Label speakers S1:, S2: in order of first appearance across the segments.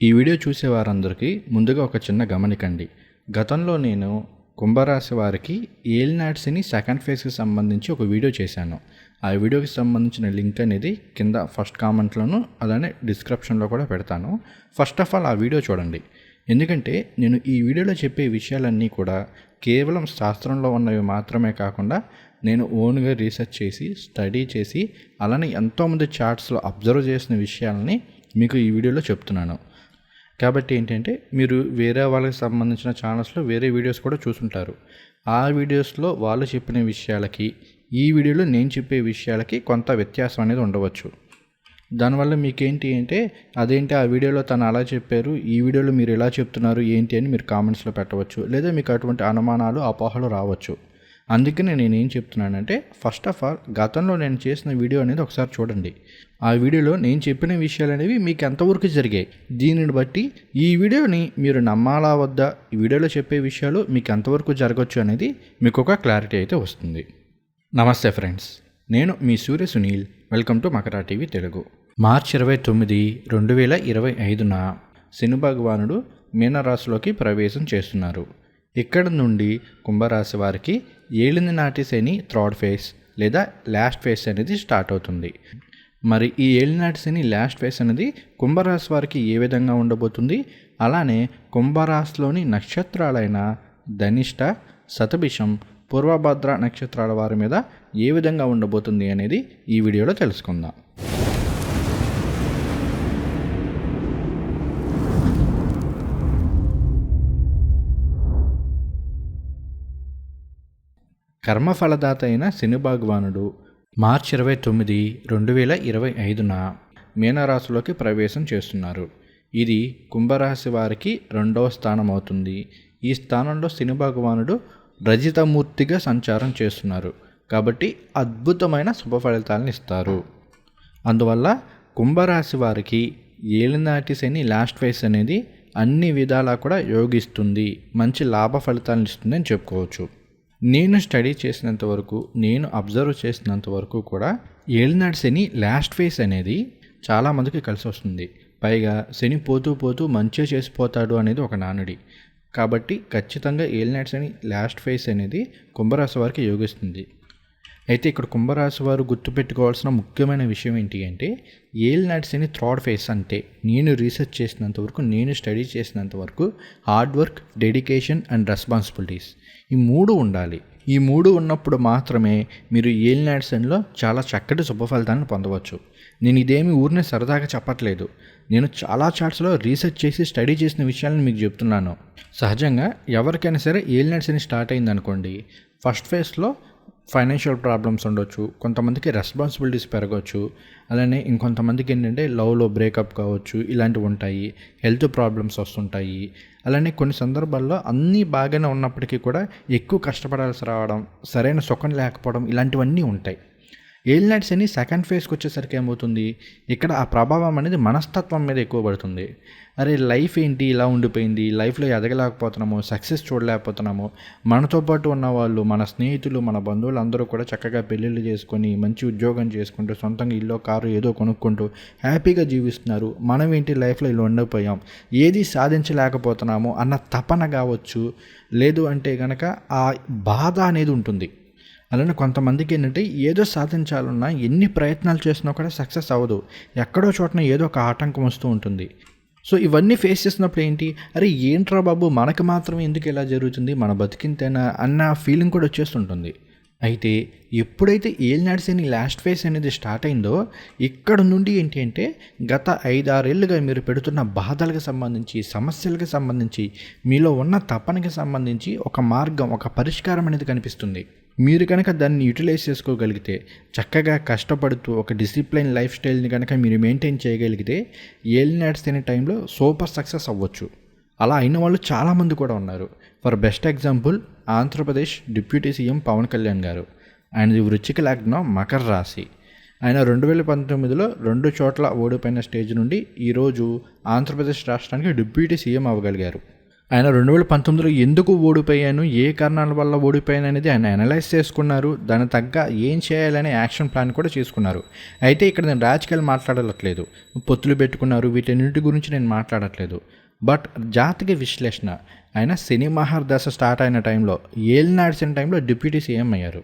S1: ఈ వీడియో చూసే వారందరికీ ముందుగా ఒక చిన్న గమనికండి. గతంలో నేను కుంభరాశి వారికి ఏలినాడ్స్ని సెకండ్ ఫేజ్కి సంబంధించి ఒక వీడియో చేశాను. ఆ వీడియోకి సంబంధించిన లింక్ అనేది కింద ఫస్ట్ కామెంట్లోను అలానే డిస్క్రిప్షన్లో కూడా పెడతాను. ఫస్ట్ ఆఫ్ ఆల్ ఆ వీడియో చూడండి. ఎందుకంటే నేను ఈ వీడియోలో చెప్పే విషయాలన్నీ కూడా కేవలం శాస్త్రంలో ఉన్నవి మాత్రమే కాకుండా నేను ఓన్గా రీసెర్చ్ చేసి స్టడీ చేసి అలానే ఎంతోమంది చార్ట్స్లో అబ్జర్వ్ చేసిన విషయాలని మీకు ఈ వీడియోలో చెప్తున్నాను. కాబట్టి ఏంటంటే మీరు వేరే వాళ్ళకి సంబంధించిన ఛానల్స్లో వేరే వీడియోస్ కూడా చూసుంటారు. ఆ వీడియోస్లో వాళ్ళు చెప్పిన విషయాలకి ఈ వీడియోలో నేను చెప్పే విషయాలకి కొంత వ్యత్యాసం అనేది ఉండవచ్చు. దానివల్ల మీకేంటి అంటే అదేంటి ఆ వీడియోలో తను అలా చెప్పారు ఈ వీడియోలో మీరు ఎలా చెప్తున్నారు ఏంటి అని మీరు కామెంట్స్లో పెట్టవచ్చు. లేదా మీకు అటువంటి అనుమానాలు అపోహలు రావచ్చు. అందుకనే నేను ఏం చెప్తున్నానంటే ఫస్ట్ ఆఫ్ ఆల్ గతంలో నేను చేసిన వీడియో అనేది ఒకసారి చూడండి. ఆ వీడియోలో నేను చెప్పిన విషయాలు అనేవి మీకు ఎంతవరకు జరిగాయి? దీనిని బట్టి ఈ వీడియోని మీరు నమ్మాలా వద్దా? ఈ వీడియోలో చెప్పే విషయాలు మీకు ఎంతవరకు జరగచ్చు అనేది మీకు ఒక క్లారిటీ అయితే వస్తుంది. నమస్తే ఫ్రెండ్స్ నేను మీ Surya Sunil. Welcome to Makara TV Telugu March ఇరవై తొమ్మిది రెండు వేల ఇరవై ఐదున శని భగవానుడు మీనరాశిలోకి ప్రవేశం చేస్తున్నారు. ఇక్కడ నుండి కుంభరాశి వారికి ఏలింది నాటి శని థర్డ్ ఫేస్ లేదా లాస్ట్ ఫేస్ అనేది స్టార్ట్ అవుతుంది. మరి ఈ ఏలినాటి శని లాస్ట్ ఫేస్ అనేది కుంభరాశి వారికి ఏ విధంగా ఉండబోతుంది? అలానే కుంభరాశిలోని నక్షత్రాలైన ధనిష్ట శతభిషం పూర్వభద్ర నక్షత్రాల వారి మీద ఏ విధంగా ఉండబోతుంది అనేది ఈ వీడియోలో తెలుసుకుందాం. కర్మఫలదాత అయిన శని భగవానుడు మార్చి ఇరవై తొమ్మిది రెండు వేల ఇరవై ఐదున మీనరాశిలోకి ప్రవేశం చేస్తున్నారు. ఇది కుంభరాశి వారికి రెండవ స్థానం అవుతుంది ఈ స్థానంలో శని భగవానుడు రజితమూర్తిగా సంచారం చేస్తున్నారు. కాబట్టి అద్భుతమైన శుభ ఫలితాలను ఇస్తారు. అందువల్ల కుంభరాశి వారికి ఏలినాటి శని లాస్ట్ వైస్ అనేది అన్ని విధాలా కూడా యోగిస్తుంది. మంచి లాభ ఫలితాలను ఇస్తుందని చెప్పుకోవచ్చు. నేను స్టడీ చేసినంత వరకు నేను అబ్జర్వ్ చేసినంత వరకు కూడా ఏలినాటి శని లాస్ట్ ఫేస్ అనేది చాలామందికి కలిసి వస్తుంది. పైగా శని పోతూ పోతూ మంచిగా చేసిపోతాడు అనేది ఒక నానుడి. కాబట్టి ఖచ్చితంగా ఏలినాటి శని లాస్ట్ ఫేస్ అనేది కుంభరాశి వారికి యోగిస్తుంది. అయితే ఇక్కడ కుంభరాశి వారు గుర్తుపెట్టుకోవాల్సిన ముఖ్యమైన విషయం ఏంటి అంటే ఏలినాటి శని థ్రాడ్ ఫేస్ అంటే నేను రీసెర్చ్ చేసినంత వరకు నేను స్టడీ చేసినంత వరకు hard work dedication and responsibilities. ఈ మూడు ఉండాలి. ఈ మూడు ఉన్నప్పుడు మాత్రమే మీరు ఏల్ శనిలో చాలా చక్కటి శుభ ఫలితాలను పొందవచ్చు. నేను ఇదేమి ఊరిని సరదాగా చెప్పట్లేదు. నేను చాలా చార్ట్స్లో రీసెర్చ్ చేసి స్టడీ చేసిన విషయాలను మీకు చెప్తున్నాను. సహజంగా ఎవరికైనా సరే ఏలినాటి శని స్టార్ట్ అయింది అనుకోండి ఫస్ట్ ఫేజ్లో ఫైనాన్షియల్ ప్రాబ్లమ్స్ ఉండొచ్చు కొంతమందికి రెస్పాన్సిబిలిటీస్ పెరగవచ్చు అలానే ఇంకొంతమందికి ఏంటంటే లవ్లో బ్రేకప్ కావచ్చు ఇలాంటివి ఉంటాయి హెల్త్ ప్రాబ్లమ్స్ వస్తుంటాయి. అలానే కొన్ని సందర్భాల్లో అన్నీ బాగానే ఉన్నప్పటికీ కూడా ఎక్కువ కష్టపడాల్సి రావడం సరైన సుఖం లేకపోవడం ఇలాంటివన్నీ ఉంటాయి. ఏలినట్స్ అని సెకండ్ ఫేజ్కి వచ్చేసరికి ఏమవుతుంది? ఇక్కడ ఆ ప్రభావం అనేది మనస్తత్వం మీద ఎక్కువ పడుతుంది. అరే లైఫ్ ఏంటి? ఇలా ఉండిపోయింది. లైఫ్లో ఎదగలేకపోతున్నాము. సక్సెస్ చూడలేకపోతున్నాము. మనతో పాటు ఉన్న వాళ్ళు మన స్నేహితులు మన బంధువులు అందరూ కూడా చక్కగా పెళ్ళిళ్ళు చేసుకొని మంచి ఉద్యోగం చేసుకుంటూ సొంతంగా ఇల్లు కారు ఏదో కొనుక్కుంటూ హ్యాపీగా జీవిస్తున్నారు. మనం ఏంటి లైఫ్లో ఇలా ఉండిపోయాం? ఏది సాధించలేకపోతున్నాము అన్న తపన కావచ్చు. లేదు అంటే కనుక ఆ బాధ అనేది ఉంటుంది. అలానే కొంతమందికి ఏంటంటే ఏదో సాధించాలన్నా ఎన్ని ప్రయత్నాలు చేసినా కూడా సక్సెస్ అవ్వదు. ఎక్కడో చోటన ఏదో ఒక ఆటంకం వస్తూ ఉంటుంది. సో ఇవన్నీ ఫేస్ చేసినప్పుడు ఏంటి? అరే ఏంట్రా బాబు మనకు మాత్రం ఎందుకు ఇలా జరుగుతుంది? మన బతికింతేనా? అన్న ఫీలింగ్ కూడా వచ్చేస్తుంటుంది. అయితే ఎప్పుడైతే ఏలినాడు శని లాస్ట్ ఫేస్ అనేది స్టార్ట్ అయిందో ఇక్కడ నుండి ఏంటి అంటే గత ఐదారేళ్ళుగా మీరు పెడుతున్న బాధలకు సంబంధించి సమస్యలకు సంబంధించి మీలో ఉన్న తపనకి సంబంధించి ఒక మార్గం ఒక పరిష్కారం అనేది కనిపిస్తుంది. మీరు కనుక దాన్ని యూటిలైజ్ చేసుకోగలిగితే చక్కగా కష్టపడుతూ ఒక డిసిప్లైన్ లైఫ్ స్టైల్ని కనుక మీరు మెయింటైన్ చేయగలిగితే ఏలినాడ్స్ తినే టైంలో సూపర్ సక్సెస్ అవ్వచ్చు. అలా అయిన వాళ్ళు చాలామంది కూడా ఉన్నారు. For best example Andhra Pradesh deputy CM Pawan Kalyan garu. ఆయనది వృచ్చిక లగ్నం మకర రాశి. ఆయన రెండు వేల పంతొమ్మిదిలో రెండు చోట్ల ఓడిపోయిన స్టేజ్ నుండి ఈరోజు ఆంధ్రప్రదేశ్ రాష్ట్రానికి డిప్యూటీ సీఎం అవ్వగలిగారు. ఆయన రెండు వేల పంతొమ్మిదిలో ఎందుకు ఓడిపోయాను? ఏ కారణాల వల్ల ఓడిపోయాను అనేది ఆయన అనలైజ్ చేసుకున్నారు. దాని తగ్గ ఏం చేయాలనే యాక్షన్ ప్లాన్ కూడా చేసుకున్నారు. అయితే ఇక్కడ నేను రాజకీయాలు మాట్లాడట్లేదు. పొత్తులు పెట్టుకున్నారు. వీటన్నిటి గురించి నేను మాట్లాడట్లేదు. బట్ జాతక విశ్లేషణ. ఆయన శని మహర్దశ స్టార్ట్ అయిన టైంలో ఏళ్ళు నడిచిన టైంలో డిప్యూటీ సీఎం అయ్యారు.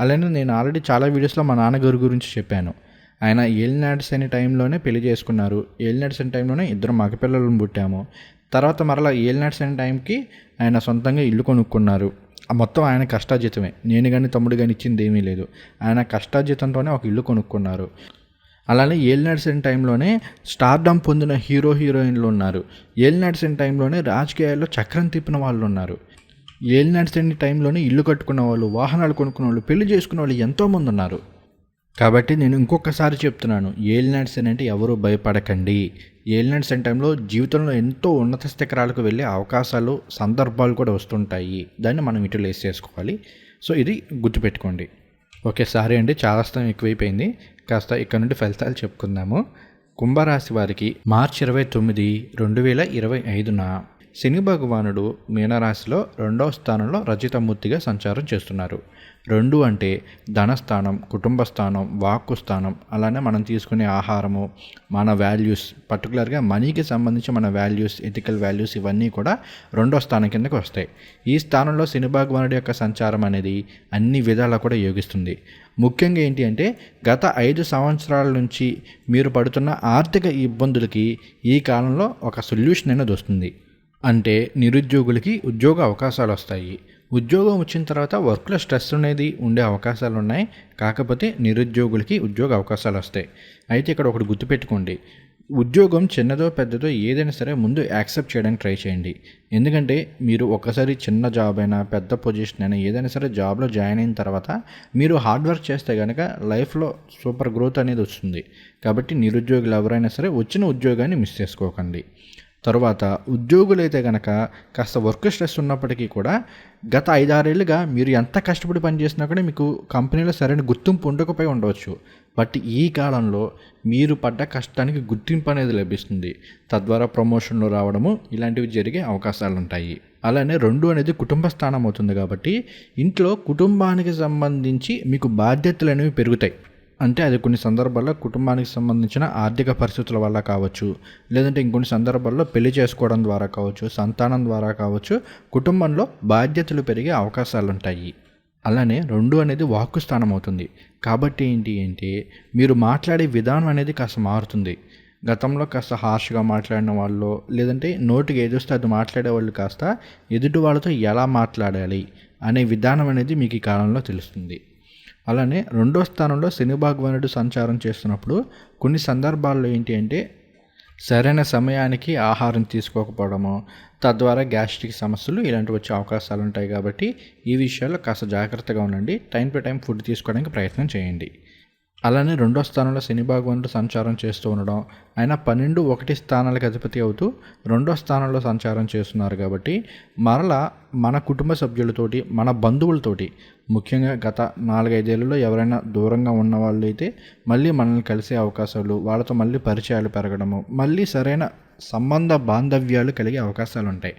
S1: అలానే నేను ఆల్రెడీ చాలా వీడియోస్లో మా నాన్నగారి గురించి చెప్పాను. ఆయన ఏలినాడ్స్ అనే టైంలోనే పెళ్ళి చేసుకున్నారు. ఏలినాడ్స్ అనే టైంలోనే ఇద్దరు మగపిల్లలను పుట్టాము. తర్వాత మరలా ఏలినాడ్స్ అనే టైంకి ఆయన సొంతంగా ఇల్లు కొనుక్కున్నారు. ఆ మొత్తం ఆయన కష్టాజితమే నేను కానీ తమ్ముడు కానీ ఇచ్చింది ఏమీ లేదు. ఆయన కష్టాజితంతోనే ఒక ఇల్లు కొనుక్కున్నారు. అలానే ఏల్ నడిసిన టైంలోనే స్టార్డమ్ పొందిన హీరో హీరోయిన్లు ఉన్నారు. ఏల్ నడిసిన టైంలోనే రాజకీయాల్లో చక్రం తిప్పిన వాళ్ళు ఉన్నారు. ఏల్ నడిసిన టైంలోనే ఇల్లు కట్టుకున్న వాళ్ళు వాహనాలు కొనుక్కున్న వాళ్ళు పెళ్ళి చేసుకున్న వాళ్ళు ఎంతోమంది ఉన్నారు. కాబట్టి నేను ఇంకొకసారి చెప్తున్నాను ఏలినాడ్స్ అంటే ఎవరు భయపడకండి. ఏలినాడ్స్ అనే టైంలో జీవితంలో ఎంతో ఉన్నత శిఖరాలకు వెళ్ళే అవకాశాలు సందర్భాలు కూడా వస్తుంటాయి. దాన్ని మనం యూటిలైజ్ చేసుకోవాలి. సో ఇది గుర్తుపెట్టుకోండి. ఓకే సారీ అండి చాలా స్థలం ఎక్కువైపోయింది. కాస్త ఇక్కడ నుండి ఫలితాలు చెప్పుకుందాము. కుంభరాశి వారికి మార్చి ఇరవై తొమ్మిది రెండు వేల ఇరవై ఐదున శని భగవానుడు మీనరాశిలో రెండవ స్థానంలో రచితమూర్తిగా సంచారం చేస్తున్నారు. రెండు అంటే ధనస్థానం కుటుంబ స్థానం వాక్కు స్థానం అలానే మనం తీసుకునే ఆహారము మన వాల్యూస్ పర్టికులర్గా మనీకి సంబంధించి మన వాల్యూస్ ఎథికల్ వాల్యూస్ ఇవన్నీ కూడా రెండో స్థానం కిందకి వస్తాయి. ఈ స్థానంలో శని భగవానుడి యొక్క సంచారం అనేది అన్ని విధాలా కూడా యోగిస్తుంది. ముఖ్యంగా ఏంటి అంటే గత ఐదు సంవత్సరాల నుంచి మీరు పడుతున్న ఆర్థిక ఇబ్బందులకి ఈ కాలంలో ఒక సొల్యూషన్ అనేది వస్తుంది. అంటే నిరుద్యోగులకి ఉద్యోగ అవకాశాలు వస్తాయి. ఉద్యోగం వచ్చిన తర్వాత వర్క్లో స్ట్రెస్ అనేది ఉండే అవకాశాలు ఉన్నాయి. కాకపోతే నిరుద్యోగులకి ఉద్యోగ అవకాశాలు వస్తాయి. అయితే ఇక్కడ ఒకటి గుర్తుపెట్టుకోండి ఉద్యోగం చిన్నదో పెద్దదో ఏదైనా సరే ముందు యాక్సెప్ట్ చేయడానికి ట్రై చేయండి. ఎందుకంటే మీరు ఒక్కసారి చిన్న జాబ్ అయినా పెద్ద పొజిషన్ అయినా ఏదైనా సరే జాబ్లో జాయిన్ అయిన తర్వాత మీరు హార్డ్ వర్క్ చేస్తే కనుక లైఫ్లో సూపర్ గ్రోత్ అనేది వస్తుంది. కాబట్టి నిరుద్యోగులు ఎవరైనా సరే వచ్చిన ఉద్యోగాన్ని మిస్ చేసుకోకండి. తర్వాత ఉద్యోగులైతే కనుక కాస్త వర్క్ స్ట్రెస్ ఉన్నప్పటికీ కూడా గత ఐదారేళ్ళుగా మీరు ఎంత కష్టపడి పనిచేసినా కూడా మీకు కంపెనీలో సరైన గుర్తింపు ఉండకపోయి ఉండవచ్చు. బట్ ఈ కాలంలో మీరు పడ్డ కష్టానికి గుర్తింపు అనేది లభిస్తుంది. తద్వారా ప్రమోషన్లు రావడము ఇలాంటివి జరిగే అవకాశాలు ఉంటాయి. అలానే రెండు అనేది కుటుంబ స్థానం అవుతుంది కాబట్టి ఇంట్లో కుటుంబానికి సంబంధించి మీకు బాధ్యతలు అనేవి పెరుగుతాయి. అంటే అది కొన్ని సందర్భాల్లో కుటుంబానికి సంబంధించిన ఆర్థిక పరిస్థితుల వల్ల కావచ్చు లేదంటే ఇంకొన్ని సందర్భాల్లో పెళ్ళి చేసుకోవడం ద్వారా కావచ్చు సంతానం ద్వారా కావచ్చు కుటుంబంలో బాధ్యతలు పెరిగే అవకాశాలు ఉంటాయి అలానే రెండు అనేది వాక్కు స్థానం అవుతుంది. కాబట్టి ఏంటి అంటే మీరు మాట్లాడే విధానం అనేది కాస్త మారుతుంది. గతంలో కాస్త హార్ష్గా మాట్లాడిన వాళ్ళు లేదంటే నోటికి ఏదొస్తే అది మాట్లాడే వాళ్ళు కాస్త ఎదుటి వాళ్ళతో ఎలా మాట్లాడాలి అనే విధానం అనేది మీకు ఈ కాలంలో తెలుస్తుంది. అలానే రెండో స్థానంలో శని భగవానుడు సంచారం చేస్తున్నప్పుడు కొన్ని సందర్భాల్లో ఏంటి అంటే సరైన సమయానికి ఆహారం తీసుకోకపోవడము తద్వారా గ్యాస్ట్రిక్ సమస్యలు ఇలాంటివి వచ్చే అవకాశాలు ఉంటాయి కాబట్టి ఈ విషయాల్లో కాస్త జాగ్రత్తగా ఉండండి. టైం టు టైం ఫుడ్ తీసుకోవడానికి ప్రయత్నం చేయండి. అలానే రెండో స్థానంలో శని భగవానుడు సంచారం చేస్తూ ఉండడం ఆయన పన్నెండు ఒకటి స్థానాలకు అధిపతి అవుతూ రెండో స్థానంలో సంచారం చేస్తున్నారు కాబట్టి మరలా మన కుటుంబ సభ్యులతోటి మన బంధువులతోటి ముఖ్యంగా గత నాలుగైదేళ్ళలో ఎవరైనా దూరంగా ఉన్న వాళ్ళు అయితే మళ్ళీ మనల్ని కలిసే అవకాశాలు వాళ్ళతో మళ్ళీ పరిచయాలు పెరగడము మళ్ళీ సరైన సంబంధ బాంధవ్యాలు కలిగే అవకాశాలు ఉంటాయి.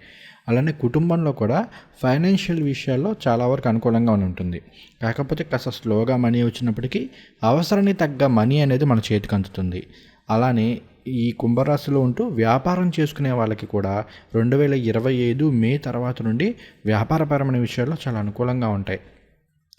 S1: అలానే కుటుంబంలో కూడా ఫైనాన్షియల్ విషయాల్లో చాలా వరకు అనుకూలంగా ఉంటుంది కాకపోతే కాస్త స్లోగా మనీ వచ్చినప్పటికీ అవసరానికి తగ్గ మనీ అనేది మన చేతికి అందుతుంది. అలానే ఈ కుంభరాశిలో ఉంటూ వ్యాపారం చేసుకునే వాళ్ళకి కూడా రెండు వేల ఇరవై ఐదు మే తర్వాత నుండి వ్యాపారపరమైన విషయాల్లో చాలా అనుకూలంగా ఉంటాయి.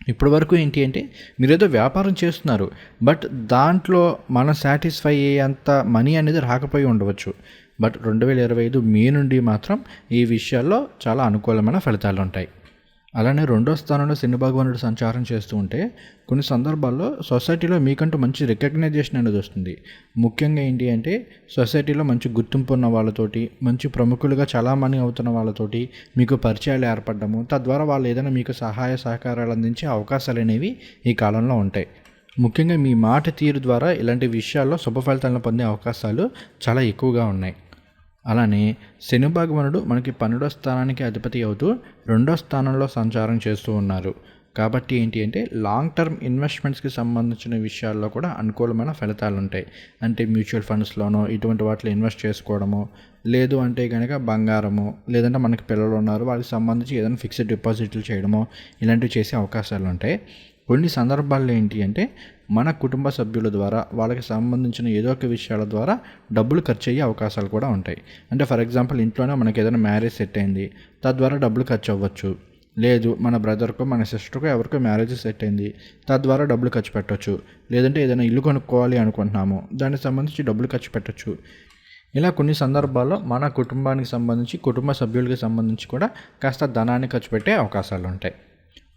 S1: ఇప్పటి వరకు ఏంటి అంటే మీరు ఏదో వ్యాపారం చేస్తున్నారు బట్ దాంట్లో మనం సాటిస్ఫై అయ్యేంత మనీ అనేది రాకపోయి ఉండవచ్చు. బట్ రెండు వేల ఇరవై ఐదు మే నుండి మాత్రం ఈ విషయాల్లో చాలా అనుకూలమైన ఫలితాలు ఉంటాయి అలానే రెండో స్థానంలో సినీ భగవానుడు సంచారం చేస్తూ ఉంటే కొన్ని సందర్భాల్లో సొసైటీలో మీకంటూ మంచి రికగ్నైజేషన్ అనేది వస్తుంది. ముఖ్యంగా ఏంటి అంటే సొసైటీలో మంచి గుర్తింపు ఉన్న వాళ్ళతోటి మంచి ప్రముఖులుగా చాలామంది అవుతున్న వాళ్ళతోటి మీకు పరిచయాలు ఏర్పడము తద్వారా వాళ్ళు ఏదైనా మీకు సహాయ సహకారాలు అందించే అవకాశాలు అనేవి ఈ కాలంలో ఉంటాయి. ముఖ్యంగా మీ మాట తీరు ద్వారా ఇలాంటి విషయాల్లో శుభ ఫలితాలను పొందే అవకాశాలు చాలా ఎక్కువగా ఉన్నాయి. అలానే శని భగవానుడు మనకి పన్నెండో స్థానానికి అధిపతి అవుతూ రెండో స్థానంలో సంచారం చేస్తూ ఉన్నారు. కాబట్టి ఏంటి అంటే లాంగ్ టర్మ్ ఇన్వెస్ట్మెంట్స్కి సంబంధించిన విషయాల్లో కూడా అనుకూలమైన ఫలితాలు ఉంటాయి. అంటే మ్యూచువల్ ఫండ్స్లోనో ఇటువంటి వాటిలో ఇన్వెస్ట్ చేసుకోవడము లేదు అంటే కనుక బంగారము లేదంటే మనకి పిల్లలు ఉన్నారు వాళ్ళకి సంబంధించి ఏదైనా ఫిక్స్డ్ డిపాజిట్లు చేయడమో ఇలాంటివి చేసే అవకాశాలు ఉంటాయి. కొన్ని సందర్భాల్లో ఏంటి అంటే మన కుటుంబ సభ్యుల ద్వారా వాళ్ళకి సంబంధించిన ఏదో ఒక విషయాల ద్వారా డబ్బులు ఖర్చు అయ్యే అవకాశాలు కూడా ఉంటాయి. అంటే ఫర్ ఎగ్జాంపుల్ ఇంట్లోనే మనకి ఏదైనా మ్యారేజ్ సెట్ అయింది తద్వారా డబ్బులు ఖర్చు అవ్వచ్చు లేదు మన బ్రదర్కో మన సిస్టర్కో ఎవరికో మ్యారేజ్ సెట్ అయింది తద్వారా డబ్బులు ఖర్చు పెట్టవచ్చు లేదంటే ఏదైనా ఇల్లు కొనుక్కోవాలి అనుకుంటున్నాము దానికి సంబంధించి డబ్బులు ఖర్చు పెట్టవచ్చు ఇలా కొన్ని సందర్భాల్లో మన కుటుంబానికి సంబంధించి కుటుంబ సభ్యులకి సంబంధించి కూడా కాస్త ధనాన్ని ఖర్చు పెట్టే అవకాశాలు ఉంటాయి.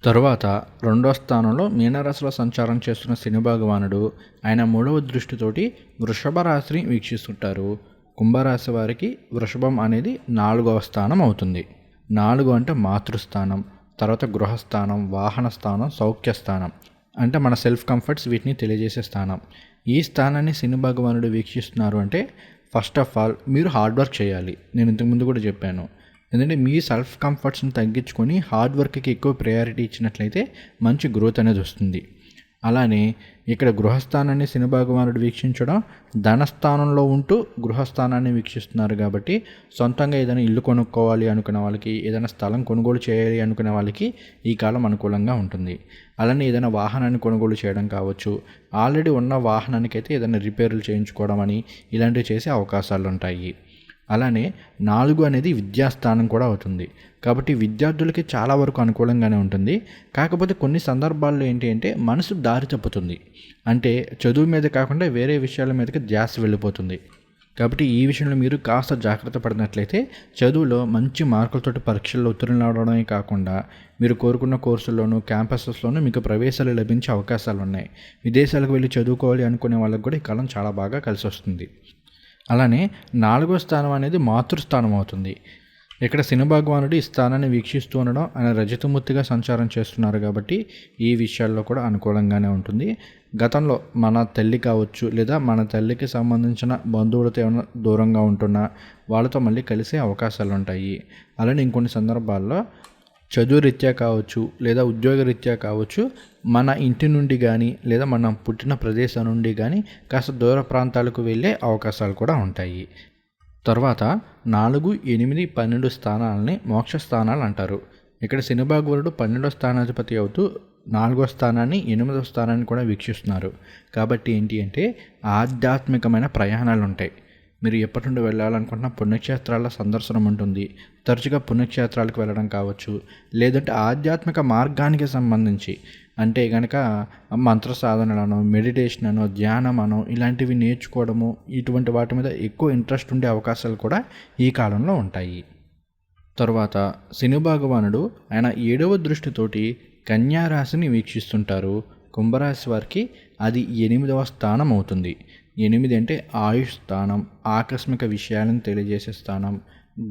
S1: తరువాత రెండో స్థానంలో మీనరాశిలో సంచారం చేస్తున్న శని భగవానుడు ఆయన మూడవ దృష్టితోటి వృషభ రాశిని వీక్షిస్తుంటారు. కుంభరాశి వారికి వృషభం అనేది నాలుగవ స్థానం అవుతుంది. నాలుగు అంటే మాతృస్థానం తర్వాత గృహస్థానం వాహన స్థానం సౌఖ్య స్థానం అంటే మన సెల్ఫ్ కంఫర్ట్స్ వీటిని తెలియజేసే స్థానం. ఈ స్థానాన్ని శని భగవానుడు వీక్షిస్తున్నారు అంటే ఫస్ట్ ఆఫ్ ఆల్ మీరు హార్డ్ వర్క్ చేయాలి. నేను ఇంతకుముందు కూడా చెప్పాను. ఎందుకంటే మీ సెల్ఫ్ కంఫర్ట్స్ని తగ్గించుకొని హార్డ్ వర్క్కి ఎక్కువ ప్రయారిటీ ఇచ్చినట్లయితే మంచి గ్రోత్ అనేది వస్తుంది. అలానే ఇక్కడ గృహస్థానాన్ని శనిభగవానుడు వీక్షించడం ధనస్థానంలో ఉంటూ గృహస్థానాన్ని వీక్షిస్తున్నారు కాబట్టి సొంతంగా ఏదైనా ఇల్లు కొనుక్కోవాలి అనుకున్న వాళ్ళకి ఏదైనా స్థలం కొనుగోలు చేయాలి అనుకునే వాళ్ళకి ఈ కాలం అనుకూలంగా ఉంటుంది. అలానే ఏదైనా వాహనాన్ని కొనుగోలు చేయడం కావచ్చు ఆల్రెడీ ఉన్న వాహనానికైతే ఏదైనా రిపేర్లు చేయించుకోవడం అని ఇలాంటివి చేసే అవకాశాలు ఉంటాయి అలానే నాలుగు అనేది విద్యాస్థానం కూడా అవుతుంది. కాబట్టి విద్యార్థులకి చాలా వరకు అనుకూలంగానే ఉంటుంది. కాకపోతే కొన్ని సందర్భాల్లో ఏంటి అంటే మనసు దారి తప్పుతుంది. అంటే చదువు మీద కాకుండా వేరే విషయాల మీదకి ధ్యాస వెళ్ళిపోతుంది. కాబట్టి ఈ విషయంలో మీరు కాస్త జాగ్రత్త పడినట్లయితే చదువులో మంచి మార్కులతోటి పరీక్షల్లో ఉత్తీర్ణులు అవడమే కాకుండా మీరు కోరుకున్న కోర్సుల్లోనూ క్యాంపసెస్లోనూ మీకు ప్రవేశాలు లభించే అవకాశాలు ఉన్నాయి విదేశాలకు వెళ్ళి చదువుకోవాలి అనుకునే వాళ్ళకి కూడా ఈ కాలం చాలా బాగా కలిసి వస్తుంది అలానే నాలుగో స్థానం అనేది మాతృస్థానం అవుతుంది. ఇక్కడ శనిభగవానుడు ఈ స్థానాన్ని వీక్షిస్తూ ఉండడం ఆయన రజతమూర్తిగా సంచారం చేస్తున్నారు కాబట్టి ఈ విషయాల్లో కూడా అనుకూలంగానే ఉంటుంది. గతంలో మన తల్లి కావచ్చు లేదా మన తల్లికి సంబంధించిన బంధువులతో ఏమైనా దూరంగా ఉంటున్నా వాళ్ళతో మళ్ళీ కలిసే అవకాశాలు ఉంటాయి. అలానే ఇంకొన్ని సందర్భాల్లో చదువు రీత్యా కావచ్చు లేదా ఉద్యోగ రీత్యా కావచ్చు మన ఇంటి నుండి కానీ లేదా మనం పుట్టిన ప్రదేశం నుండి కానీ కాస్త దూర ప్రాంతాలకు వెళ్ళే అవకాశాలు కూడా ఉంటాయి. తర్వాత నాలుగు ఎనిమిది పన్నెండు స్థానాలని మోక్ష స్థానాలు అంటారు. ఇక్కడ శనిభాగవరుడు పన్నెండో స్థానాధిపతి అవుతూ నాలుగో స్థానాన్ని ఎనిమిదో స్థానాన్ని కూడా వీక్షిస్తున్నారు. కాబట్టి ఏంటి అంటే ఆధ్యాత్మికమైన ప్రయాణాలు ఉంటాయి మీరు ఎప్పటి నుండి వెళ్ళాలనుకుంటున్న పుణ్యక్షేత్రాల సందర్శనం ఉంటుంది. తరచుగా పుణ్యక్షేత్రాలకు వెళ్ళడం కావచ్చు. లేదంటే ఆధ్యాత్మిక మార్గానికి సంబంధించి. అంటే కనుక మంత్ర సాధనలను మెడిటేషన్ అనో ధ్యానం అనో ఇలాంటివి నేర్చుకోవడము ఇటువంటి వాటి మీద ఎక్కువ ఇంట్రెస్ట్ ఉండే అవకాశాలు కూడా ఈ కాలంలో ఉంటాయి. తర్వాత శని భగవానుడు ఆయన ఏడవ దృష్టితోటి కన్యారాశిని వీక్షిస్తుంటారు. కుంభరాశి వారికి అది ఎనిమిదవ స్థానం అవుతుంది ఎనిమిది అంటే ఆయుష్ స్థానం ఆకస్మిక విషయాలను తెలియజేసే స్థానం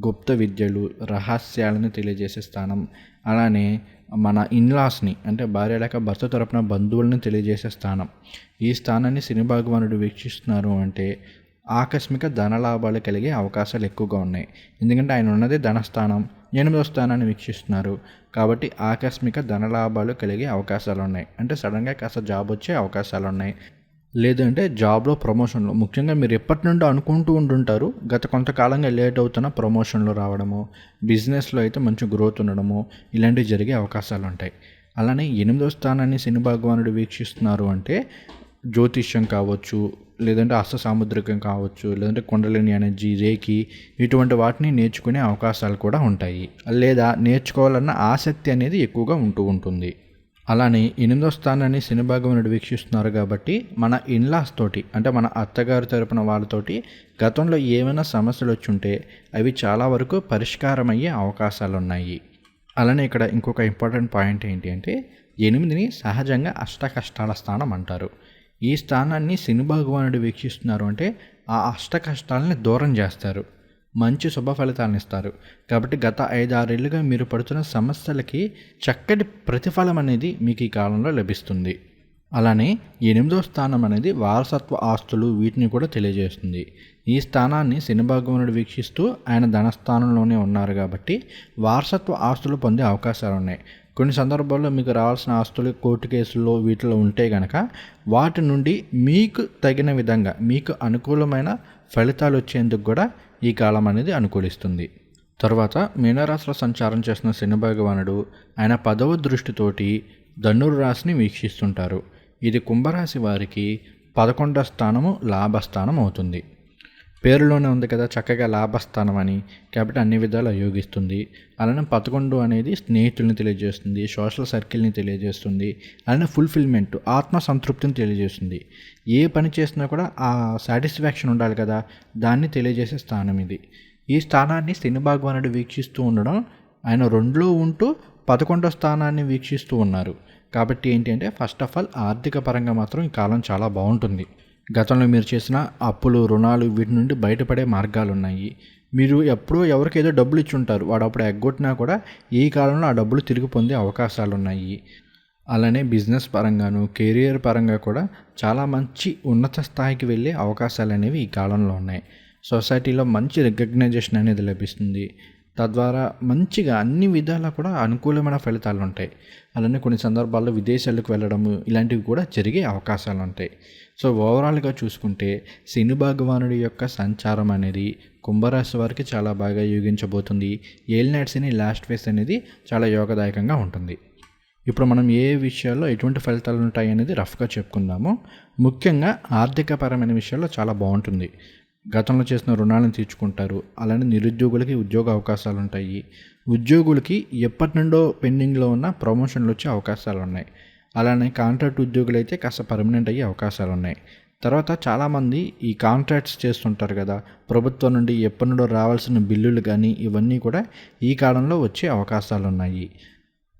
S1: గుప్త విద్యలు రహస్యాలను తెలియజేసే స్థానం అలానే మన ఇన్లాస్ని అంటే భార్య లేక భర్త తరపున బంధువులను తెలియజేసే స్థానం. ఈ స్థానాన్ని శని భగవానుడు వీక్షిస్తున్నారు అంటే ఆకస్మిక ధనలాభాలు కలిగే అవకాశాలు ఎక్కువగా ఉన్నాయి. ఎందుకంటే ఆయన ఉన్నది ధనస్థానం ఎనిమిదో స్థానాన్ని వీక్షిస్తున్నారు. కాబట్టి ఆకస్మిక ధనలాభాలు కలిగే అవకాశాలు ఉన్నాయి. అంటే సడన్గా కాస్త జాబ్ వచ్చే అవకాశాలు ఉన్నాయి. లేదంటే జాబ్లో ప్రమోషన్లో. ముఖ్యంగా మీరు ఎప్పటి నుండో అనుకుంటూ ఉంటుంటారు గత కొంతకాలంగా లేట్ అవుతున్న ప్రమోషన్లు రావడము బిజినెస్లో అయితే మంచి గ్రోత్ ఉండడము ఇలాంటివి జరిగే అవకాశాలు ఉంటాయి అలానే ఎనిమిదో స్థానాన్ని శని భగవానుడు వీక్షిస్తున్నారు అంటే జ్యోతిష్యం కావచ్చు లేదంటే అస్త సాముద్రికం కావచ్చు లేదంటే కుండలిని ఎనర్జీ రేకి ఇటువంటి వాటిని నేర్చుకునే అవకాశాలు కూడా ఉంటాయి. లేదా నేర్చుకోవాలన్న ఆసక్తి అనేది ఎక్కువగా ఉంటూ ఉంటుంది. అలానే ఎనిమిదో స్థానాన్ని శని భగవానుడు వీక్షిస్తున్నారు కాబట్టి మన ఇన్లాస్ తోటి అంటే మన అత్తగారు తరపున వాళ్ళతోటి గతంలో ఏమైనా సమస్యలు వచ్చి ఉంటే అవి చాలా వరకు పరిష్కారం అయ్యే అవకాశాలు ఉన్నాయి అలానే ఇక్కడ ఇంకొక ఇంపార్టెంట్ పాయింట్ ఏంటి అంటే ఎనిమిదిని సహజంగా అష్ట కష్టాల స్థానం అంటారు. ఈ స్థానాన్ని శని భగవానుడు వీక్షిస్తున్నారు అంటే ఆ అష్ట కష్టాలని దూరం చేస్తారు. మంచి శుభ ఫలితాలను ఇస్తారు. కాబట్టి గత ఐదారేళ్ళుగా మీరు పడుతున్న సమస్యలకి చక్కటి ప్రతిఫలం అనేది మీకు ఈ కాలంలో లభిస్తుంది. అలానే ఎనిమిదో స్థానం అనేది వారసత్వ ఆస్తులు వీటిని కూడా తెలియజేస్తుంది. ఈ స్థానాన్ని శని భగవానుడు వీక్షిస్తూ ఆయన ధనస్థానంలోనే ఉన్నారు కాబట్టి వారసత్వ ఆస్తులు పొందే అవకాశాలు ఉన్నాయి. కొన్ని సందర్భాల్లో మీకు రావాల్సిన ఆస్తులు కోర్టు కేసుల్లో వీటిలో ఉంటే కనుక వాటి నుండి మీకు తగిన విధంగా మీకు అనుకూలమైన ఫలితాలు వచ్చేందుకు కూడా ఈ కాలం అనేది అనుకూలిస్తుంది. తర్వాత మీనరాశిలో సంచారం చేసిన శని భగవానుడు ఆయన పదవ దృష్టితోటి ధనుర్ రాశిని వీక్షిస్తుంటారు. ఇది కుంభరాశి వారికి పదకొండవ స్థానము లాభస్థానం అవుతుంది పేరులోనే ఉంది కదా చక్కగా లాభస్థానం అని కాబట్టి అన్ని విధాలు అయోగిస్తుంది అలానే పదకొండు అనేది స్నేహితుల్ని తెలియజేస్తుంది సోషల్ సర్కిల్ని తెలియజేస్తుంది అలానే ఫుల్ఫిల్మెంట్ ఆత్మ సంతృప్తిని తెలియజేస్తుంది. ఏ పని చేసినా కూడా ఆ సాటిస్ఫాక్షన్ ఉండాలి కదా దాన్ని తెలియజేసే స్థానం ఇది. ఈ స్థానాన్ని శని భగవానుడు వీక్షిస్తూ ఉండడం ఆయన రెండులో ఉంటూ పదకొండో స్థానాన్ని వీక్షిస్తూ ఉన్నారు. కాబట్టి ఏంటి అంటే ఫస్ట్ ఆఫ్ ఆల్ ఆర్థిక పరంగా మాత్రం ఈ కాలం చాలా బాగుంటుంది. గతంలో మీరు చేసిన అప్పులు రుణాలు వీటి నుండి బయటపడే మార్గాలు ఉన్నాయి మీరు ఎప్పుడో ఎవరికేదో డబ్బులు ఇచ్చి ఉంటారు. వాడు అప్పుడు ఎగ్గొట్టినా కూడా ఈ కాలంలో ఆ డబ్బులు తిరిగి పొందే అవకాశాలు ఉన్నాయి అలానే బిజినెస్ పరంగాను కెరియర్ పరంగా కూడా చాలా మంచి ఉన్నత స్థాయికి వెళ్ళే అవకాశాలు అనేవి ఈ కాలంలో ఉన్నాయి. సొసైటీలో మంచి రికగ్నైజేషన్ అనేది లభిస్తుంది. తద్వారా మంచిగా అన్ని విధాలా కూడా అనుకూలమైన ఫలితాలు ఉంటాయి అలానే కొన్ని సందర్భాల్లో విదేశాలకు వెళ్ళడము ఇలాంటివి కూడా జరిగే అవకాశాలు ఉంటాయి సో ఓవరాల్గా చూసుకుంటే శని భగవానుడి యొక్క సంచారం అనేది కుంభరాశి వారికి చాలా బాగా యోగించబోతుంది. ఏలినాటి శని లాస్ట్ ఫేస్ అనేది చాలా యోగదాయకంగా ఉంటుంది. ఇప్పుడు మనం ఏ విషయాల్లో ఎటువంటి ఫలితాలు ఉంటాయి అనేది రఫ్గా చెప్పుకుందాము. ముఖ్యంగా ఆర్థికపరమైన విషయాల్లో చాలా బాగుంటుంది. గతంలో చేసిన రుణాలను తీర్చుకుంటారు. అలానే నిరుద్యోగులకి ఉద్యోగ అవకాశాలు ఉంటాయి ఉద్యోగులకి ఎప్పటి నుండో పెండింగ్లో ఉన్న ప్రమోషన్లు వచ్చే అవకాశాలు ఉన్నాయి అలానే కాంట్రాక్ట్ ఉద్యోగులు అయితే కాస్త పర్మనెంట్ అయ్యే అవకాశాలు ఉన్నాయి తర్వాత చాలామంది ఈ కాంట్రాక్ట్స్ చేస్తుంటారు కదా ప్రభుత్వం నుండి ఎప్పటి నుండో రావాల్సిన బిల్లులు కానీ ఇవన్నీ కూడా ఈ కాలంలో వచ్చే అవకాశాలు ఉన్నాయి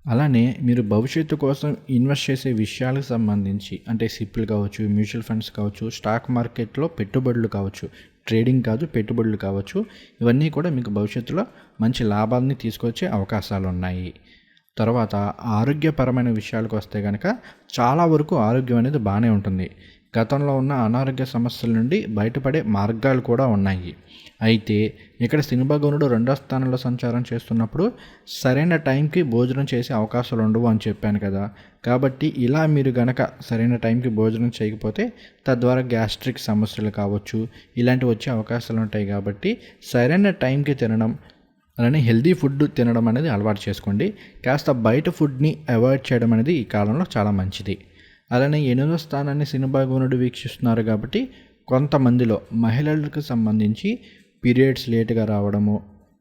S1: అలానే మీరు భవిష్యత్తు కోసం ఇన్వెస్ట్ చేసే విషయాలకు సంబంధించి అంటే సిప్పులు కావచ్చు మ్యూచువల్ ఫండ్స్ కావచ్చు స్టాక్ మార్కెట్లో పెట్టుబడులు కావచ్చు ట్రేడింగ్ కాదు పెట్టుబడులు కావచ్చు ఇవన్నీ కూడా మీకు భవిష్యత్తులో మంచి లాభాలని తీసుకొచ్చే అవకాశాలు ఉన్నాయి తర్వాత ఆరోగ్యపరమైన విషయాలకు వస్తే కనుక చాలా వరకు ఆరోగ్యం అనేది బాగానే ఉంటుంది. గతంలో ఉన్న అనారోగ్య సమస్యల నుండి బయటపడే మార్గాలు కూడా ఉన్నాయి. అయితే ఇక్కడ సినిమాగౌనుడు రెండో స్థానంలో సంచారం చేస్తున్నప్పుడు సరైన టైంకి భోజనం చేసే అవకాశాలు ఉండవు అని చెప్పాను కదా. కాబట్టి ఇలా మీరు గనక సరైన టైంకి భోజనం చేయకపోతే తద్వారా గ్యాస్ట్రిక్ సమస్యలు కావచ్చు ఇలాంటివి వచ్చే అవకాశాలు ఉంటాయి కాబట్టి సరైన టైంకి తినడం అలానే హెల్దీ ఫుడ్ తినడం అనేది అలవాటు చేసుకోండి. కాస్త బయట ఫుడ్ని అవాయిడ్ చేయడం అనేది ఈ కాలంలో చాలా మంచిది. అలానే ఎనిమిదో స్థానాన్ని సినిమాగోనుడు వీక్షిస్తున్నారు కాబట్టి కొంతమందిలో మహిళలకు సంబంధించి పీరియడ్స్ లేట్గా రావడము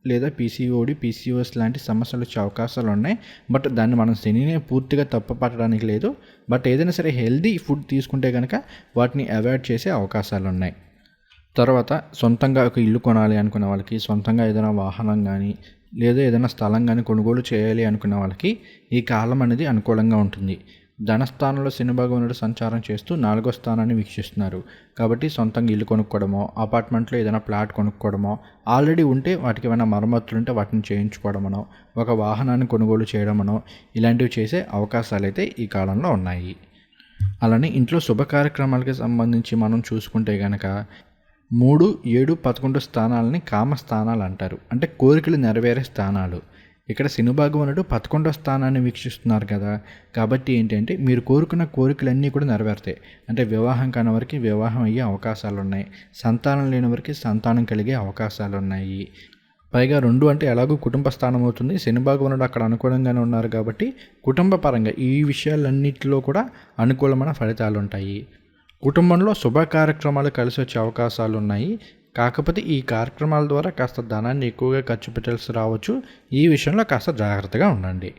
S1: లేదా పీసీఓడి పీసీఓఎస్ లాంటి సమస్యలు వచ్చే అవకాశాలు ఉన్నాయి. బట్ దాన్ని మనం శనినే పూర్తిగా తప్పపట్టడానికి లేదు. బట్ ఏదైనా సరే హెల్దీ ఫుడ్ తీసుకుంటే కనుక వాటిని అవాయిడ్ చేసే అవకాశాలు ఉన్నాయి. తర్వాత సొంతంగా ఒక ఇల్లు కొనాలి అనుకున్న వాళ్ళకి సొంతంగా ఏదైనా వాహనం కానీ లేదా ఏదైనా స్థలం కానీ కొనుగోలు చేయాలి అనుకున్న వాళ్ళకి ఈ కాలం అనేది అనుకూలంగా ఉంటుంది. ధనస్థానంలో శనిభగవానుడు సంచారం చేస్తూ నాలుగో స్థానాన్ని వీక్షిస్తున్నారు. కాబట్టి సొంతంగా ఇల్లు కొనుక్కోవడమో అపార్ట్మెంట్లో ఏదైనా ప్లాట్ కొనుక్కోవడమో ఆల్రెడీ ఉంటే వాటికి ఏమైనా మరమ్మతులు ఉంటే వాటిని చేయించుకోవడమనో ఒక వాహనాన్ని కొనుగోలు చేయడమనో ఇలాంటివి చేసే అవకాశాలు అయితే ఈ కాలంలో ఉన్నాయి. అలానే ఇంట్లో శుభ కార్యక్రమాలకి సంబంధించి మనం చూసుకుంటే కనుక మూడు ఏడు పదకొండు స్థానాలని కామ స్థానాలు అంటారు. అంటే కోరికలు నెరవేరే స్థానాలు. ఇక్కడ శనిభాగవనుడు పదకొండో స్థానాన్ని వీక్షిస్తున్నారు కదా. కాబట్టి ఏంటంటే మీరు కోరుకున్న కోరికలన్నీ కూడా నెరవేరుతాయి. అంటే వివాహం కాని వారికి వివాహం అయ్యే అవకాశాలు ఉన్నాయి. సంతానం లేని వారికి సంతానం కలిగే అవకాశాలు ఉన్నాయి. పైగా రెండు అంటే ఎలాగో కుటుంబ స్థానం అవుతుంది. శనిభాగవనుడు అక్కడ అనుకూలంగానే ఉన్నారు కాబట్టి కుటుంబ పరంగా ఈ విషయాలన్నింటిలో కూడా అనుకూలమైన ఫలితాలు ఉంటాయి. కుటుంబంలో శుభ కార్యక్రమాలు కలిసి వచ్చే అవకాశాలు ఉన్నాయి కాకపోతే ఈ కార్యక్రమాల ద్వారా కాస్త ధనాన్ని ఎక్కువగా ఖర్చు పెట్టాల్సి రావచ్చు. ఈ విషయంలో కాస్త జాగ్రత్తగా ఉండండి.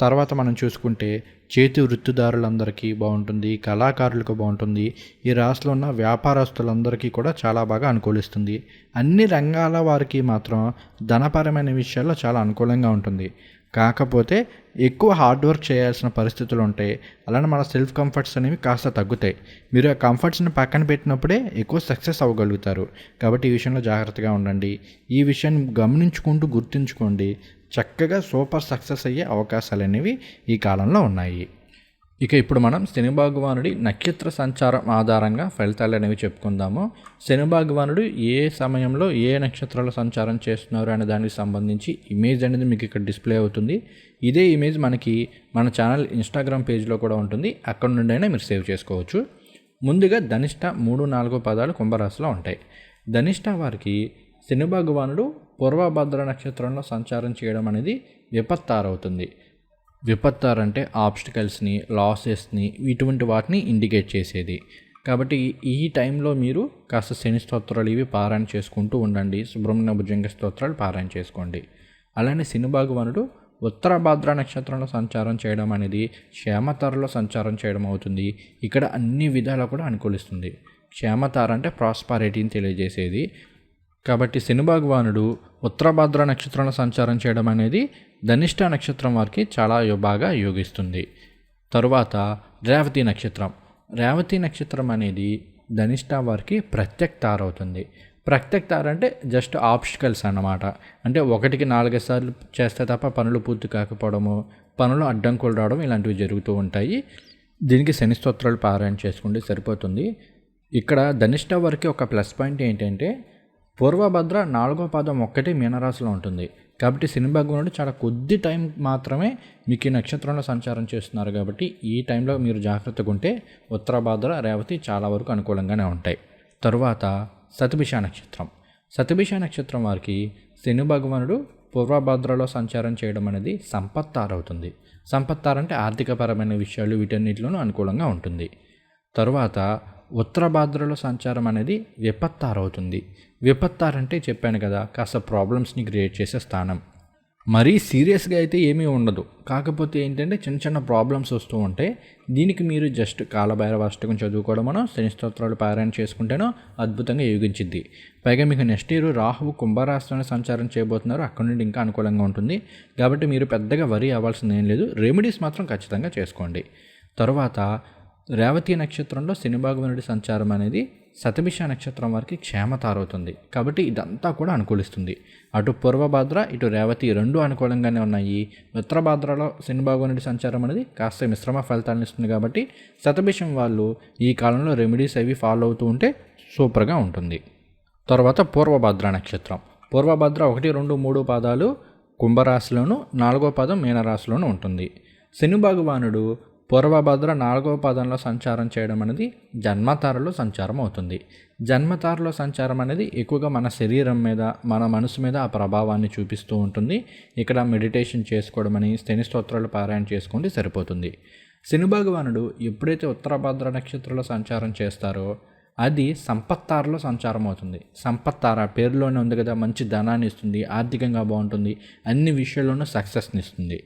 S1: తర్వాత మనం చూసుకుంటే చేతి వృత్తిదారులందరికీ బాగుంటుంది కళాకారులకు బాగుంటుంది. ఈ రాష్ట్రంలో ఉన్న వ్యాపారస్తులందరికీ కూడా చాలా బాగా అనుకూలిస్తుంది. అన్ని రంగాల వారికి మాత్రం ధనపరమైన విషయాల్లో చాలా అనుకూలంగా ఉంటుంది. కాకపోతే ఎక్కువ హార్డ్ వర్క్ చేయాల్సిన పరిస్థితులు ఉంటాయి అలానే మన సెల్ఫ్ కంఫర్ట్స్ అనేవి కాస్త తగ్గుతాయి. మీరు ఆ కంఫర్ట్స్ని పక్కన పెట్టినప్పుడే ఎక్కువ సక్సెస్ అవ్వగలుగుతారు. కాబట్టి ఈ విషయంలో జాగ్రత్తగా ఉండండి. ఈ విషయాన్ని గమనించుకుంటూ గుర్తుంచుకోండి. చక్కగా సూపర్ సక్సెస్ అయ్యే అవకాశాలు అనేవి ఈ కాలంలో ఉన్నాయి. ఇక ఇప్పుడు మనం శని భగవానుడి నక్షత్ర సంచారం ఆధారంగా ఫలితాలు అనేవి చెప్పుకుందాము. శని భగవానుడు ఏ సమయంలో ఏ నక్షత్రాల సంచారం చేస్తున్నారు అనే దానికి సంబంధించి ఇమేజ్ అనేది మీకు ఇక్కడ డిస్ప్లే అవుతుంది. ఇదే ఇమేజ్ మనకి మన ఛానల్ ఇన్స్టాగ్రామ్ పేజ్లో కూడా ఉంటుంది. అక్కడ నుండైనా మీరు సేవ్ చేసుకోవచ్చు. ముందుగా ధనిష్ట మూడు నాలుగు పదాలు కుంభరాశిలో ఉంటాయి. ధనిష్ట వారికి శని భగవానుడు పూర్వభద్ర నక్షత్రంలో సంచారం చేయడం అనేది విపత్తారవుతుంది. విపత్తార్ అంటే ఆబ్స్టికల్స్ని లాసెస్ని ఇటువంటి వాటిని ఇండికేట్ చేసేది. కాబట్టి ఈ టైంలో మీరు కాస్త శని స్తోత్రాలు ఇవి పారాయణ చేసుకుంటూ ఉండండి. సుబ్రహ్మణ్య భుజంగ స్తోత్రాలు పారాయణ చేసుకోండి. అలానే శని భగవానుడు ఉత్తర భాద్ర నక్షత్రంలో సంచారం చేయడం అనేది క్షేమతారలో సంచారం చేయడం అవుతుంది. ఇక్కడ అన్ని విధాలా కూడా అనుకూలిస్తుంది. క్షేమతార అంటే ప్రాస్పారిటీని తెలియజేసేది. కాబట్టి శని భగవానుడు నక్షత్రంలో సంచారం చేయడం అనేది ధనిష్ట నక్షత్రం వారికి చాలా బాగా యోగిస్తుంది. తరువాత రేవతి నక్షత్రం. రేవతి నక్షత్రం అనేది ధనిష్ట వారికి ప్రత్యక్తార తారవుతుంది ప్రత్యక్తార అంటే జస్ట్ ఆప్షికల్స్ అన్నమాట. అంటే ఒకటికి నాలుగైదు సార్లు చేస్తే తప్ప పనులు పూర్తి కాకపోవడము పనులు అడ్డంకులు రావడం ఇలాంటివి జరుగుతూ ఉంటాయి. దీనికి శని స్తోత్రాలు పారాయణ చేసుకుంటే సరిపోతుంది. ఇక్కడ ధనిష్ట వారికి ఒక ప్లస్ పాయింట్ ఏంటంటే పూర్వభద్ర నాలుగో పాదం ఒక్కటి మీనరాశిలో ఉంటుంది. కాబట్టి శని భగవానుడు చాలా కొద్ది టైం మాత్రమే మీకు ఈ నక్షత్రంలో సంచారం చేస్తున్నారు కాబట్టి ఈ టైంలో మీరు జాగ్రత్తగా ఉంటే ఉత్తరభద్ర రేవతి చాలా వరకు అనుకూలంగానే ఉంటాయి. తరువాత సతభిష నక్షత్రం. సతభిష నక్షత్రం వారికి శని భగవానుడు పూర్వభద్రలో సంచారం చేయడం అనేది సంపత్తారవుతుంది. సంపత్తారంటే ఆర్థికపరమైన విషయాలు వీటన్నిటిలోనూ అనుకూలంగా ఉంటుంది. తరువాత ఉత్తర భాద్రలో సంచారం అనేది విపత్తారవుతుంది. విపత్తార్ అంటే చెప్పాను కదా కాస్త ప్రాబ్లమ్స్ని క్రియేట్ చేసే స్థానం. మరీ సీరియస్గా అయితే ఏమీ ఉండదు. కాకపోతే ఏంటంటే చిన్న చిన్న ప్రాబ్లమ్స్ వస్తూ ఉంటాయి దీనికి మీరు జస్ట్ కాలభైరవ అష్టకం చదువుకోవడమనో శని స్తోత్రాలు పారాయణ చేసుకుంటేనో అద్భుతంగా యోగించింది పైగా మీకు నెక్స్ట్ ఇయర్ రాహువు కుంభరాష్ట్రాన్ని సంచారం చేయబోతున్నారు. అక్కడి నుండి ఇంకా అనుకూలంగా ఉంటుంది. కాబట్టి మీరు పెద్దగా వరి అవ్వాల్సింది ఏం లేదు. రెమెడీస్ మాత్రం ఖచ్చితంగా చేసుకోండి. తర్వాత రేవతి నక్షత్రంలో శనిభాగవనుడి సంచారం అనేది సతభిష నక్షత్రం వారికి క్షేమతారవుతుంది. కాబట్టి ఇదంతా కూడా అనుకూలిస్తుంది. అటు పూర్వభద్ర ఇటు రేవతి రెండు అనుకూలంగానే ఉన్నాయి. ఉత్తరభద్రలో శని భగవానుడి సంచారం అనేది కాస్త మిశ్రమ ఫలితాలను ఇస్తుంది కాబట్టి శతభిషం వాళ్ళు ఈ కాలంలో రెమెడీస్ అవి ఫాలో అవుతూ ఉంటే సూపర్గా ఉంటుంది. తర్వాత పూర్వభాద్ర నక్షత్రం. పూర్వభద్ర ఒకటి రెండు మూడు పాదాలు కుంభరాశిలోను నాలుగో పదం మీనరాశిలోనూ ఉంటుంది. శని భగవానుడు పూర్వభద్ర నాలుగవ పదంలో సంచారం చేయడం అనేది జన్మతారలో సంచారం అవుతుంది. జన్మతారలో సంచారం అనేది ఎక్కువగా మన శరీరం మీద మన మనసు మీద ఆ ప్రభావాన్ని చూపిస్తూ ఉంటుంది. ఇక్కడ మెడిటేషన్ చేసుకోవడం అని శని స్తోత్రాలు పారాయణ చేసుకోండి సరిపోతుంది. శని భగవానుడు ఎప్పుడైతే ఉత్తరభద్ర నక్షత్రంలో సంచారం చేస్తారో అది సంపత్తారలో సంచారం అవుతుంది. సంపత్తార పేరులోనే ఉంది కదా మంచి ధనాన్ని ఇస్తుంది ఆర్థికంగా బాగుంటుంది అన్ని విషయాల్లోనూ సక్సెస్ని ఇస్తుంది.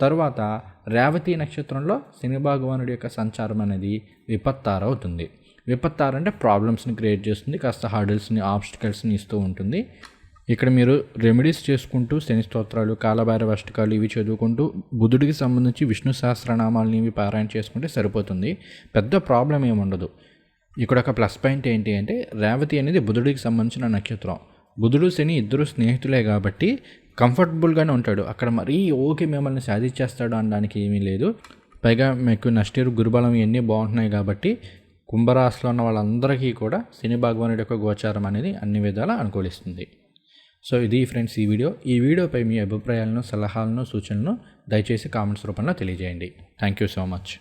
S1: తరువాత రేవతి నక్షత్రంలో శని భగవానుడి యొక్క సంచారం అనేది విపత్తార అవుతుంది విపత్తార అంటే ప్రాబ్లమ్స్ని క్రియేట్ చేస్తుంది కాస్త హార్డిల్స్ని ఆబ్స్టికల్స్ని ఇస్తూ ఉంటుంది. ఇక్కడ మీరు రెమెడీస్ చేసుకుంటూ శని స్తోత్రాలు కాలభైరవ అష్టకాలు ఇవి చదువుకుంటూ బుధుడికి సంబంధించి విష్ణు సహస్రనామాలని ఇవి పారాయణ చేసుకుంటే సరిపోతుంది. పెద్ద ప్రాబ్లం ఏముండదు ఇక్కడ ఒక ప్లస్ పాయింట్ ఏంటి అంటే రేవతి అనేది బుధుడికి సంబంధించిన నక్షత్రం. బుధుడు శని ఇద్దరు స్నేహితులే కాబట్టి కంఫర్టబుల్గానే ఉంటాడు. అక్కడ మరీ ఓకే మిమ్మల్ని సాధించేస్తాడు అనడానికి ఏమీ లేదు. పైగా మీకు నెక్స్ట్ ఇయర్ గురుబలం ఇవన్నీ బాగుంటున్నాయి కాబట్టి కుంభరాశిలో ఉన్న వాళ్ళందరికీ కూడా శని భగవానుడి యొక్క గోచారం అనేది అన్ని విధాలా అనుకూలిస్తుంది. సో ఇది ఫ్రెండ్స్ ఈ వీడియో. ఈ వీడియోపై మీ అభిప్రాయాలను సలహాలను సూచనలను దయచేసి కామెంట్స్ రూపంలో తెలియజేయండి. Thank you so much.